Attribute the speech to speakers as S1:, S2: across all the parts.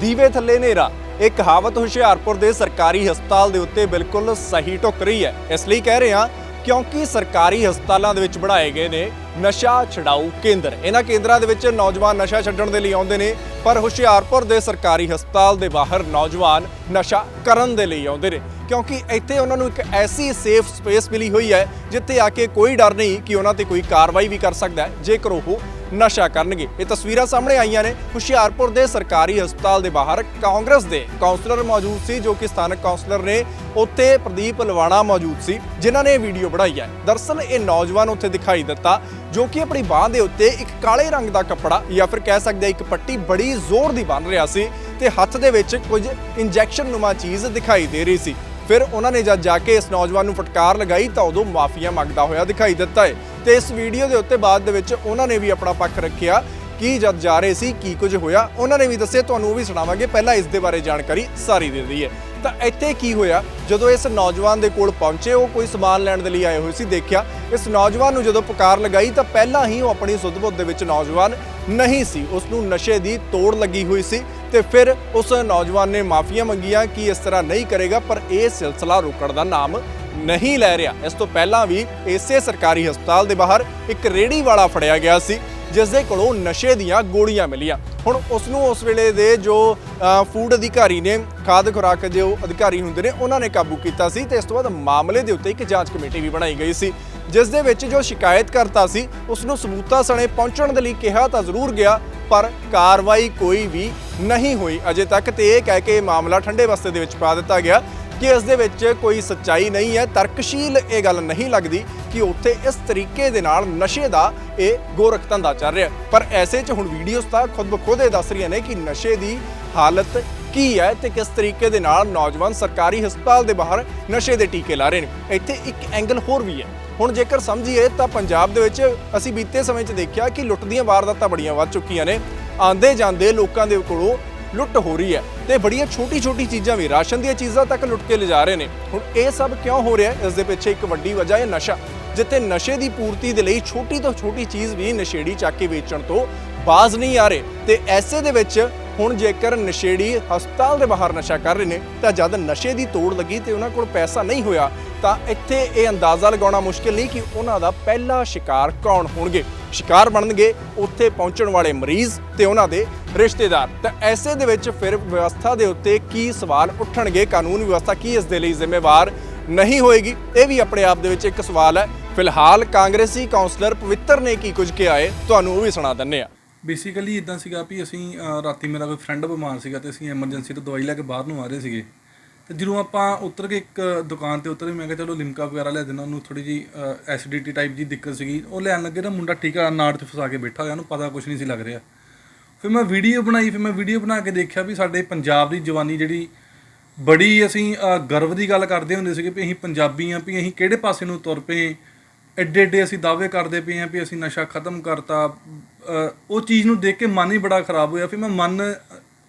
S1: ਦੀਵੇ ਥੱਲੇ ਹਨੇਰਾ। ਇਹ ਕਹਾਵਤ ਹੁਸ਼ਿਆਰਪੁਰ ਦੇ ਸਰਕਾਰੀ ਹਸਪਤਾਲ ਦੇ ਉੱਤੇ ਬਿਲਕੁਲ ਸਹੀ ਢੁੱਕ ਰਹੀ ਹੈ। ਇਸ ਲਈ ਕਹਿ ਰਹੇ ਹਾਂ ਕਿਉਂਕਿ ਸਰਕਾਰੀ ਹਸਪਤਾਲਾਂ ਦੇ ਵਿੱਚ ਬਣਾਏ ਗਏ ਨੇ ਨਸ਼ਾ ਛਡਾਊ ਕੇਂਦਰ। ਇਹਨਾਂ ਕੇਂਦਰਾਂ ਦੇ ਵਿੱਚ ਨੌਜਵਾਨ ਨਸ਼ਾ ਛੱਡਣ ਦੇ ਲਈ ਆਉਂਦੇ ਨੇ, ਪਰ ਹੁਸ਼ਿਆਰਪੁਰ ਦੇ ਸਰਕਾਰੀ ਹਸਪਤਾਲ ਦੇ ਬਾਹਰ ਨੌਜਵਾਨ ਨਸ਼ਾ ਕਰਨ ਦੇ ਲਈ ਆਉਂਦੇ ਨੇ। ਕਿਉਂਕਿ ਇੱਥੇ ਉਹਨਾਂ ਨੂੰ ਇੱਕ ਐਸੀ ਸੇਫ ਸਪੇਸ ਮਿਲੀ ਹੋਈ ਹੈ, ਜਿੱਥੇ ਆ ਕੇ ਕੋਈ ਡਰ ਨਹੀਂ ਕਿ ਉਹਨਾਂ ਤੇ ਕੋਈ ਕਾਰਵਾਈ ਵੀ ਕਰ ਸਕਦਾ ਹੈ। ਜੇਕਰ ਉਹ ਨਸ਼ਾ ਕਰਨਗੇ। ਇਹ ਤਸਵੀਰਾਂ ਸਾਹਮਣੇ ਆਈਆਂ ਨੇ। ਹੁਸ਼ਿਆਰਪੁਰ ਦੇ ਸਰਕਾਰੀ ਹਸਪਤਾਲ ਦੇ ਬਾਹਰ ਕਾਂਗਰਸ ਦੇ ਕਾਉਂਸਲਰ ਮੌਜੂਦ ਸੀ, ਜੋ ਕਿ ਸਥਾਨਕ ਕਾਉਂਸਲਰ ਨੇ। ਉੱਥੇ ਪ੍ਰਦੀਪ ਲਵਾਣਾ ਮੌਜੂਦ ਸੀ, ਜਿਨ੍ਹਾਂ ਨੇ ਇਹ ਵੀਡੀਓ ਬਣਾਈ ਹੈ। ਦਰਅਸਲ ਇਹ ਨੌਜਵਾਨ ਉੱਥੇ ਦਿਖਾਈ ਦਿੱਤਾ, ਜੋ ਕਿ ਆਪਣੀ ਬਾਹ ਦੇ ਉੱਤੇ ਇੱਕ ਕਾਲੇ ਰੰਗ ਦਾ ਕੱਪੜਾ ਜਾਂ ਫਿਰ ਕਹਿ ਸਕਦੇ ਹਾਂ ਇੱਕ ਪੱਟੀ ਬੜੀ ਜ਼ੋਰ ਦੀ ਬੰਨ ਰਿਹਾ ਸੀ ਤੇ ਹੱਥ ਦੇ ਵਿੱਚ ਕੁਝ ਇੰਜੈਕਸ਼ਨ ਨੁਮਾ ਚੀਜ਼ ਦਿਖਾਈ ਦੇ ਰਹੀ ਸੀ। ਫਿਰ ਉਹਨਾਂ ਨੇ ਜਦ ਜਾ ਕੇ ਇਸ ਨੌਜਵਾਨ ਨੂੰ ਫਟਕਾਰ ਲਗਾਈ ਤਾਂ ਉਦੋਂ ਮਾਫੀਆ ਮੰਗਦਾ ਹੋਇਆ ਦਿਖਾਈ ਦਿੱਤਾ ਹੈ। ਤੇ ਇਸ ਵੀਡੀਓ ਦੇ ਉੱਤੇ ਬਾਅਦ ਦੇ ਵਿੱਚ ਉਹਨਾਂ ਨੇ ਵੀ ਆਪਣਾ ਪੱਖ ਰੱਖਿਆ ਕੀ ਜਦ ਜਾ ਰਹੇ ਸੀ, ਕੀ ਕੁਝ ਹੋਇਆ। ਉਹਨਾਂ ਨੇ ਵੀ ਦੱਸਿਆ, ਤੁਹਾਨੂੰ ਉਹ ਵੀ ਸੁਣਾਵਾਂਗੇ। ਪਹਿਲਾਂ ਇਸ ਦੇ ਬਾਰੇ ਜਾਣਕਾਰੀ ਸਾਰੀ ਦੇ ਦਈਏ। ਤਾਂ ਇੱਥੇ ਕੀ ਹੋਇਆ? ਜਦੋਂ ਇਸ ਨੌਜਵਾਨ ਦੇ ਕੋਲ ਪਹੁੰਚੇ, ਉਹ ਕੋਈ ਸਮਾਨ ਲੈਣ ਦੇ ਲਈ ਆਏ ਹੋਏ ਸੀ, ਦੇਖਿਆ। ਇਸ ਨੌਜਵਾਨ ਨੂੰ ਜਦੋਂ ਪੁਕਾਰ ਲਗਾਈ, ਤਾਂ ਪਹਿਲਾਂ ਹੀ ਉਹ ਆਪਣੀ ਸੁੱਧ-ਬੁੱਧ ਦੇ ਵਿੱਚ ਨੌਜਵਾਨ ਨਹੀਂ ਸੀ। ਉਸ ਨੂੰ ਨਸ਼ੇ ਦੀ ਤੋੜ ਲੱਗੀ ਹੋਈ ਸੀ ਤੇ ਫਿਰ ਉਸ ਨੌਜਵਾਨ ਨੇ ਮਾਫੀਆਂ ਮੰਗੀਆਂ ਕਿ ਇਸ ਤਰ੍ਹਾਂ ਨਹੀਂ ਕਰੇਗਾ, ਪਰ ਇਹ ਸਿਲਸਿਲਾ ਰੁਕਣ ਦਾ ਨਾਮ ਨਹੀਂ ਲੈ ਰਿਹਾ। ਇਸ ਤੋਂ ਪਹਿਲਾਂ ਵੀ ਇਸੇ ਸਰਕਾਰੀ ਹਸਪਤਾਲ ਦੇ ਬਾਹਰ ਇੱਕ ਰੇੜੀ ਵਾਲਾ ਫੜਿਆ ਗਿਆ ਸੀ ਜਿਸ ਦੇ ਕੋਲੋਂ ਨਸ਼ੇ ਦੀਆਂ ਗੋਲੀਆਂ ਮਿਲੀਆਂ। ਹੁਣ ਉਸ ਨੂੰ ਉਸ ਵੇਲੇ ਦੇ ਜੋ ਫੂਡ ਅਧਿਕਾਰੀ ਨੇ, ਖਾਦ ਖੁਰਾਕ ਜੋ ਅਧਿਕਾਰੀ ਹੁੰਦੇ ਨੇ, ਉਹਨਾਂ ਨੇ ਕਾਬੂ ਕੀਤਾ ਸੀ ਤੇ ਇਸ ਤੋਂ ਬਾਅਦ ਮਾਮਲੇ ਦੇ ਉੱਤੇ ਇੱਕ ਜਾਂਚ ਕਮੇਟੀ ਵੀ ਬਣਾਈ ਗਈ ਸੀ ਜਿਸ ਦੇ ਵਿੱਚ ਜੋ ਸ਼ਿਕਾਇਤ ਕਰਤਾ ਸੀ ਉਸ ਨੂੰ ਸਬੂਤਾਂ ਸਣੇ ਪਹੁੰਚਣ ਦੇ ਲਈ ਕਿਹਾ ਤਾਂ ਜ਼ਰੂਰ ਗਿਆ, ਪਰ ਕਾਰਵਾਈ ਕੋਈ ਵੀ ਨਹੀਂ ਹੋਈ ਅਜੇ ਤੱਕ ਤੇ ਇਹ ਕਹਿ ਕੇ ਮਾਮਲਾ ਠੰਡੇ ਬਸਤੇ ਦੇ ਵਿੱਚ ਪਾ ਦਿੱਤਾ ਗਿਆ। ਕਿ ਇਸ ਦੇ ਵਿੱਚ ਕੋਈ ਸੱਚਾਈ ਨਹੀਂ ਹੈ, ਤਰਕਸ਼ੀਲ ਇਹ ਗੱਲ ਨਹੀਂ ਲੱਗਦੀ ਕਿ ਉੱਥੇ ਇਸ ਤਰੀਕੇ ਦੇ ਨਾਲ ਨਸ਼ੇ ਦਾ ਇਹ ਗੋਰਖ ਧੰਦਾ ਚੱਲ ਰਿਹਾ। ਪਰ ਐਸੇ 'ਚ ਹੁਣ ਵੀਡੀਓਜ਼ ਤਾਂ ਖੁਦ ਬਖੁਦ ਇਹ ਦੱਸ ਰਹੀਆਂ ਨੇ ਕਿ ਨਸ਼ੇ ਦੀ ਹਾਲਤ ਕੀ ਹੈ ਤੇ ਕਿਸ ਤਰੀਕੇ ਦੇ ਨਾਲ ਨੌਜਵਾਨ ਸਰਕਾਰੀ ਹਸਪਤਾਲ ਦੇ ਬਾਹਰ ਨਸ਼ੇ ਦੇ ਟੀਕੇ ਲਾ ਰਹੇ ਨੇ। ਇੱਥੇ ਇੱਕ ਐਂਗਲ ਹੋਰ ਵੀ ਹੈ। ਹੁਣ ਜੇਕਰ ਸਮਝੀਏ ਤਾਂ ਪੰਜਾਬ ਦੇ ਵਿੱਚ ਅਸੀਂ ਬੀਤੇ ਸਮੇਂ 'ਚ ਦੇਖਿਆ ਕਿ ਲੁੱਟ ਦੀਆਂ ਵਾਰਦਾਤਾਂ ਬੜੀਆਂ ਵੱਧ ਚੁੱਕੀਆਂ ਨੇ। ਆਂਦੇ ਜਾਂਦੇ ਲੋਕਾਂ ਦੇ ਕੋਲੋਂ ਲੁੱਟ ਹੋ ਰਹੀ ਹੈ ਤੇ ਬੜੀਆਂ ਛੋਟੀ ਛੋਟੀ ਚੀਜ਼ਾਂ ਵੀ, ਰਾਸ਼ਨ ਦੀਆਂ ਚੀਜ਼ਾਂ ਤੱਕ ਲੁੱਟ ਕੇ ਲਿਜਾ ਰਹੇ ਨੇ। ਹੁਣ ਇਹ ਸਭ ਕਿਉਂ ਹੋ ਰਿਹਾ ਇਸ ਦੇ ਪਿੱਛੇ ਇੱਕ ਵੱਡੀ ਵਜ੍ਹਾ ਹੈ ਨਸ਼ਾ, ਜਿੱਥੇ ਨਸ਼ੇ ਦੀ ਪੂਰਤੀ ਦੇ ਲਈ ਛੋਟੀ ਤੋਂ ਛੋਟੀ ਚੀਜ਼ ਵੀ ਨਸ਼ੇੜੀ ਚੱਕ ਕੇ ਵੇਚਣ ਤੋਂ ਬਾਜ਼ ਨਹੀਂ ਆ ਰਹੇ। ਤੇ ਐਸੇ ਦੇ ਵਿੱਚ ਹੁਣ ਜੇਕਰ ਨਸ਼ੇੜੀ ਹਸਪਤਾਲ ਦੇ ਬਾਹਰ ਨਸ਼ਾ ਕਰ ਰਹੇ ਨੇ, ਤਾਂ ਜਦ ਨਸ਼ੇ ਦੀ ਤੋੜ ਲੱਗੀ ਤੇ ਉਹਨਾਂ ਕੋਲ ਪੈਸਾ ਨਹੀਂ ਹੋਇਆ, ਤਾਂ ਇੱਥੇ ਇਹ ਅੰਦਾਜ਼ਾ ਲਗਾਉਣਾ ਮੁਸ਼ਕਿਲ ਨਹੀਂ ਕਿ ਉਹਨਾਂ ਦਾ ਪਹਿਲਾ ਸ਼ਿਕਾਰ ਕੌਣ ਹੋਣਗੇ। ਸ਼ਿਕਾਰ ਬਣਨਗੇ, ਉੱਥੇ ਪਹੁੰਚਣ ਵਾਲੇ ਮਰੀਜ਼ ਤੇ ਉਹਨਾਂ ਦੇ ਰਿਸ਼ਤੇਦਾਰ। ਤਾਂ ਐਸੇ ਦੇ ਵਿੱਚ ਫਿਰ ਵਿਵਸਥਾ ਦੇ ਉੱਤੇ ਕੀ ਸਵਾਲ ਉੱਠਣਗੇ? ਕਾਨੂੰਨ ਵਿਵਸਥਾ ਕੀ ਇਸ ਦੇ ਲਈ ਜ਼ਿੰਮੇਵਾਰ ਨਹੀਂ ਹੋਏਗੀ? ਇਹ ਵੀ ਆਪਣੇ ਆਪ ਦੇ ਵਿੱਚ ਇੱਕ ਸਵਾਲ ਹੈ। ਫਿਲਹਾਲ ਕਾਂਗਰਸੀ ਕਾਉਂਸਲਰ ਪਵਿੱਤਰ ਨੇ ਕੀ ਕੁਝ ਕਿਹਾ ਹੈ, ਤੁਹਾਨੂੰ ਉਹ ਵੀ ਸੁਣਾ ਦਿੰਨੇ ਆ
S2: ਬੇਸਿਕਲੀ ਇਦਾਂ ਸੀਗਾ ਵੀ ਅਸੀਂ ਰਾਤੀ ਮੇਰਾ ਕੋਈ ਫਰੈਂਡ ਬਿਮਾਰ ਸੀਗਾ ਤੇ ਅਸੀਂ ਐਮਰਜੈਂਸੀ ਤੋਂ ਦਵਾਈ ਲੈ ਕੇ ਬਾਹਰ ਨੂੰ ਆ ਰਹੇ ਸੀਗੇ। ਤੇ ਜਦੋਂ ਆਪਾਂ ਉਤਰ ਕੇ ਇੱਕ ਦੁਕਾਨ ਤੇ ਉਤਰੇ ਮੈਂ ਕਿਹਾ ਚਲੋ ਲਿਮਕਾ ਵਗੈਰਾ ਲੈ ਦੇਣਾ ਉਹਨੂੰ ਥੋੜੀ ਜੀ ਐਸਿਡਿਟੀ ਟਾਈਪ ਦੀ ਦਿੱਕਤ ਸੀਗੀ। ਉਹ ਲੈਣ ਲੱਗੇ ਤਾਂ ਮੁੰਡਾ ਟੀਕਾ ਨਾੜ 'ਚ ਫਸਾ ਕੇ ਬੈਠਾ ਹੋਇਆ ਉਹਨੂੰ ਪਤਾ ਕੁਝ ਨਹੀਂ ਸੀ ਲੱਗ ਰਿਹਾ। ਫਿਰ ਮੈਂ ਵੀਡੀਓ ਬਣਾਈ ਫਿਰ ਮੈਂ ਵੀਡੀਓ ਬਣਾ ਕੇ ਦੇਖਿਆ ਵੀ ਸਾਡੇ ਪੰਜਾਬ ਦੀ ਜਵਾਨੀ ਜਿਹੜੀ ਬੜੀ ਅਸੀਂ ਅਹ, ਗਰਵ ਦੀ ਗੱਲ ਕਰਦੇ ਹੁੰਦੇ ਸੀਗੇ ਵੀ ਅਸੀਂ ਪੰਜਾਬੀ ਆ ਵੀ ਅਸੀਂ ਕਿਹੜੇ ਪਾਸੇ ਨੂੰ ਤੁਰ ਪਏ ਐਡੇ ਐਡੇ ਅਸੀਂ ਦਾਅਵੇ ਕਰਦੇ ਪਏ ਆ ਵੀ ਅਸੀਂ ਨਸ਼ਾ ਖਤਮ ਕਰਤਾ। ਉਹ ਚੀਜ਼ ਨੂੰ ਦੇਖ ਕੇ ਮਨ ਹੀ ਬੜਾ ਖਰਾਬ ਹੋਇਆ। ਫਿਰ ਮੈਂ ਮਨ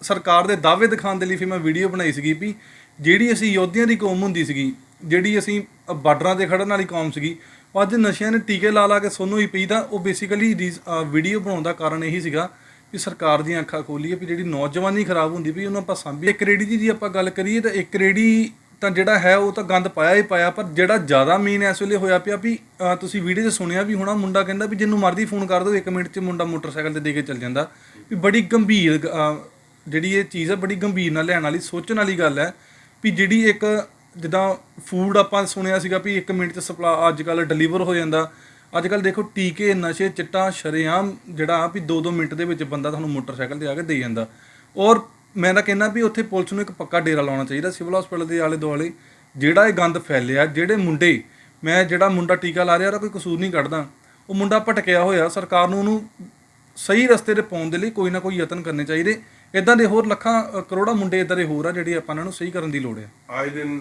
S2: ਸਰਕਾਰ ਦੇ ਦਾਅਵੇ ਦਿਖਾਉਣ ਦੇ ਲਈ ਫਿਰ ਮੈਂ ਵੀਡੀਓ ਬਣਾਈ ਸੀਗੀ ਵੀ ਜਿਹੜੀ ਅਸੀਂ ਯੋਧਿਆਂ ਦੀ ਕੌਮ ਹੁੰਦੀ ਸੀਗੀ ਜਿਹੜੀ ਅਸੀਂ ਅਹ, ਬਾਰਡਰਾਂ ਤੇ ਖੜਨ ਵਾਲੀ ਕੌਮ ਸੀਗੀ ਉਹ ਅੱਜ ਨਸ਼ਿਆਂ ਨੇ ਟੀਕੇ ਲਾ ਲਾ ਕੇ ਸੋਨੂੰ ਹੀ ਪਈ ਤਾਂ ਉਹ ਬੇਸਿਕਲੀ ਵੀਡੀਓ ਬਣਾਉਣ ਦਾ ਕਾਰਨ ਇਹੀ ਸੀਗਾ ਵੀ ਸਰਕਾਰ ਦੀਆਂ ਅੱਖਾਂ ਖੋਲੀਏ ਵੀ ਜਿਹੜੀ ਨੌਜਵਾਨੀ ਖਰਾਬ ਹੁੰਦੀ ਵੀ ਉਹਨੂੰ ਆਪਾਂ ਸਾਂਭੀਏ। ਇੱਕ ਰੇੜੀ ਦੀ ਜੀ ਆਪਾਂ ਗੱਲ ਕਰੀਏ ਤਾਂ ਇੱਕ ਰੇੜੀ ਤਾਂ ਜਿਹੜਾ ਹੈ ਉਹ ਤਾਂ ਗੰਦ ਪਾਇਆ ਹੀ ਪਾਇਆ ਪਰ ਜਿਹੜਾ ਜ਼ਿਆਦਾ ਮੇਨ ਇਸ ਵੇਲੇ ਹੋਇਆ ਪਿਆ ਵੀ ਤੁਸੀਂ ਵੀਡੀਓ 'ਚ ਸੁਣਿਆ ਵੀ ਹੋਣਾ ਮੁੰਡਾ ਕਹਿੰਦਾ ਵੀ ਜਿੰਨੂੰ ਮਰਜ਼ੀ ਫੋਨ ਕਰ ਦਿਓ 1 ਮਿੰਟ 'ਚ ਮੁੰਡਾ ਮੋਟਰਸਾਈਕਲ ਤੇ ਦੇ ਕੇ ਚੱਲ ਜਾਂਦਾ। ਵੀ ਬੜੀ ਗੰਭੀਰ ਜਿਹੜੀ ਇਹ ਚੀਜ਼ ਹੈ ਬੜੀ ਗੰਭੀਰ ਨਾਲ ਲੈਣ ਵਾਲੀ ਸੋਚਣ ਵਾਲੀ ਗੱਲ ਹੈ। ਵੀ ਜਿਹੜੀ ਇੱਕ ਜਿੱਦਾਂ ਫੂਡ ਆਪਾਂ ਸੁਣਿਆ ਸੀਗਾ ਵੀ 1 ਮਿੰਟ 'ਚ ਸਪਲਾ ਅੱਜ ਕੱਲ ਡਿਲੀਵਰ ਹੋ ਜਾਂਦਾ। ਅੱਜ ਕੱਲ ਦੇਖੋ ਟੀਕੇ, ਨਸ਼ੇ, ਚਿੱਟਾ, ਸ਼ਰੇਆਮ ਜਿਹੜਾ ਵੀ 2-2 ਮਿੰਟ ਦੇ ਵਿੱਚ ਬੰਦਾ ਤੁਹਾਨੂੰ ਮੋਟਰਸਾਈਕਲ ਤੇ ਆ ਕੇ ਦੇ ਜਾਂਦਾ। ਔਰ ਮੈਂ ਤਾਂ ਕਹਿੰਦਾ ਵੀ ਉੱਥੇ ਪੁਲਿਸ ਨੂੰ ਇੱਕ ਪੱਕਾ ਡੇਰਾ ਲਾਉਣਾ ਚਾਹੀਦਾ, ਸਿਵਲ ਹਸਪੀਟਲ ਦੇ ਆਲੇ ਦੁਆਲੇ ਜਿਹੜਾ ਇਹ ਗੰਦ ਫੈਲਿਆ, ਜਿਹੜੇ ਮੁੰਡੇ, ਮੈਂ ਜਿਹੜਾ ਮੁੰਡਾ ਟੀਕਾ ਲਾ ਰਿਹਾ, ਉਹਦਾ ਕੋਈ ਕਸੂਰ ਨਹੀਂ ਕੱਢਦਾ। ਉਹ ਮੁੰਡਾ ਭਟਕਿਆ ਹੋਇਆ, ਸਰਕਾਰ ਨੂੰ ਉਹਨੂੰ ਸਹੀ ਰਸਤੇ ਤੇ ਪਾਉਣ ਦੇ ਲਈ ਕੋਈ ਨਾ ਕੋਈ ਯਤਨ ਕਰਨੇ ਚਾਹੀਦੇ। ਇਦਾਂ ਦੇ ਹੋਰ ਲੱਖਾਂ ਅ, ਕਰੋੜਾਂ ਮੁੰਡੇ ਇਦਾਂ ਦੇ ਹੋਰ ਆ ਜਿਹੜੇ ਆਪਾਂ ਇਹਨਾਂ ਨੂੰ ਸਹੀ ਕਰਨ ਦੀ ਲੋੜ ਹੈ
S3: ਆਏ ਦਿਨ